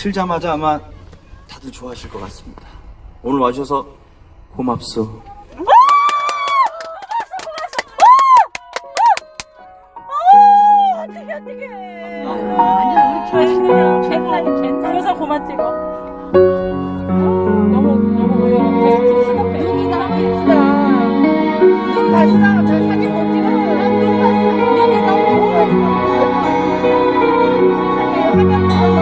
틀자마자 아마 다들 좋아하실 것 같습니다. 오늘 와주셔서 고맙소. 어떻게 어떻게 아니 우리 좋아하시네요 제가 그래서 고맙지 이거 너무 너무 계속 수납해 눈이 너무 예쁘다 눈 봤어